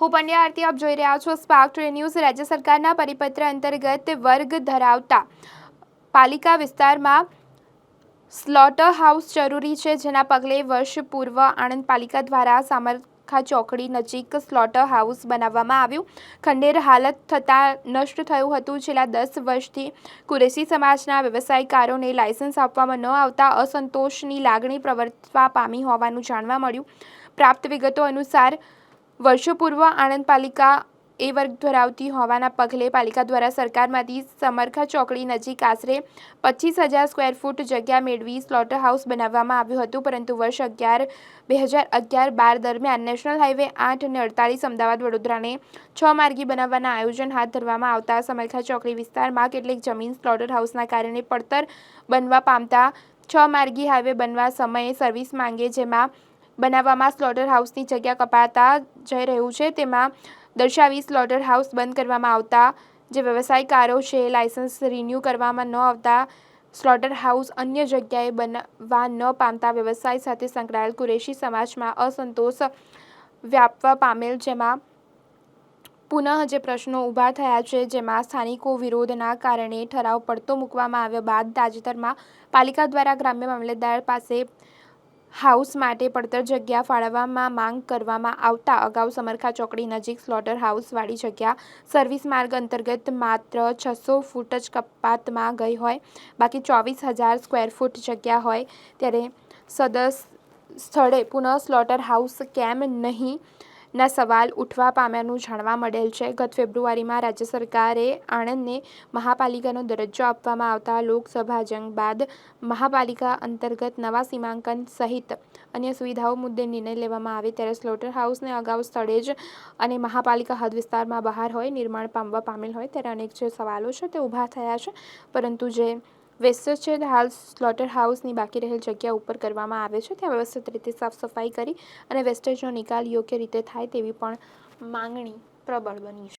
હું પંડ્યા આરતી, આપ જોઈ રહ્યા છો સ્પાર્ક ટુડે ન્યૂઝ રાજ્ય સરકારના પરિપત્ર અંતર્ગત વર્ગ ધરાવતા પાલિકા વિસ્તારમાં સ્લોટર હાઉસ જરૂરી છે, જેના પગલે વર્ષ પૂર્વ આણંદ પાલિકા દ્વારા સામરખા ચોકડી નજીક સ્લોટર હાઉસ બનાવવામાં આવ્યું. ખંડેર હાલત થતાં નષ્ટ થયું હતું. છેલ્લા દસ વર્ષથી કુરેશી સમાજના વ્યવસાયકારોને લાયસન્સ આપવામાં ન આવતા અસંતોષની લાગણી પ્રવર્તવા પામી હોવાનું જાણવા મળ્યું. પ્રાપ્ત વિગતો અનુસાર વર્ષો પૂર્વ આણંદ પાલિકા એ વર્ગ ધરાવતી હોવાના પગલે પાલિકા દ્વારા સરકારમાંથી સમરખા ચોકડી નજીક આશરે પચીસ હજાર સ્ક્વેર ફૂટ જગ્યા મેળવી સ્લોટર હાઉસ બનાવવામાં આવ્યું હતું. પરંતુ વર્ષ અગિયાર, બે હજાર અગિયાર બાર દરમિયાન નેશનલ હાઇવે આઠ અને અડતાલીસ અમદાવાદ વડોદરાને છ માર્ગી બનાવવાના આયોજન હાથ ધરવામાં આવતા સમરખા ચોકડી વિસ્તારમાં કેટલીક જમીન સ્લોટર હાઉસના કારણે પડતર બનવા પામતા છ માર્ગી હાઇવે બનવા સમયે સર્વિસ માંગે, જેમાં બનાવવામાં સ્લોટર હાઉસની જગ્યા કપાતા જઈ રહ્યું છે. તેમાં દર્શાવી સ્લોટર હાઉસ બંધ કરવામાં આવતા જે વ્યવસાયકારો છે, લાયસન્સ રિન્યૂ કરવામાં ન આવતા સ્લોટર હાઉસ અન્ય જગ્યાએ બનવા ન પામતા વ્યવસાય સાથે સંકળાયેલ કુરેશી સમાજમાં અસંતોષ વ્યાપવા પામેલ, જેમાં પુનઃ જે પ્રશ્નો ઊભા થયા છે, જેમાં સ્થાનિકો વિરોધના કારણે ઠરાવ પડતો મૂકવામાં આવ્યા બાદ તાજેતરમાં પાલિકા દ્વારા ગ્રામ્ય મામલેદાર પાસે હાઉસ માટે પડતર જગ્યા ફાળવવામાં માંગ કરવામાં આવતા અગાઉ સમરખા ચોકડી નજીક સ્લોટર હાઉસવાળી જગ્યા સર્વિસ માર્ગ અંતર્ગત માત્ર છસો ફૂટ જ કપાતમાં ગઈ હોય. બાકી ચોવીસ હજાર સ્ક્વેર ફૂટ જગ્યા હોય. ત્યારે સદસ સ્થળે પુનઃ સ્લોટર હાઉસ કેમ નહીં? ના સવાલ ઉઠવા પામ્યાનું જાણવા મળેલ છે. ગત ફેબ્રુઆરીમાં રાજ્ય સરકારે આણંદને મહાપાલિકાનો દરજ્જો આપવામાં આવતા લોકસભા જંગ બાદ મહાપાલિકા અંતર્ગત નવા સીમાંકન સહિત અન્ય સુવિધાઓ મુદ્દે નિર્ણય લેવામાં આવે ત્યારે સ્લોટર હાઉસને અગાઉ સ્થળે જ અને મહાપાલિકા હદ વિસ્તારમાં બહાર હોય, નિર્માણ પામવા પામેલ હોય ત્યારે અનેક જે સવાલો છે તે ઊભા થયા છે. પરંતુ જે વેસ્ટેજ છે હાલ સ્લોટર હાઉસની બાકી રહેલ જગ્યા ઉપર કરવામાં આવે છે. ત્યાં વ્યવસ્થિત રીતે સાફ સફાઈ કરી અને વેસ્ટેજનો નિકાલ યોગ્ય રીતે થાય તેવી પણ માંગણી પ્રબળ બની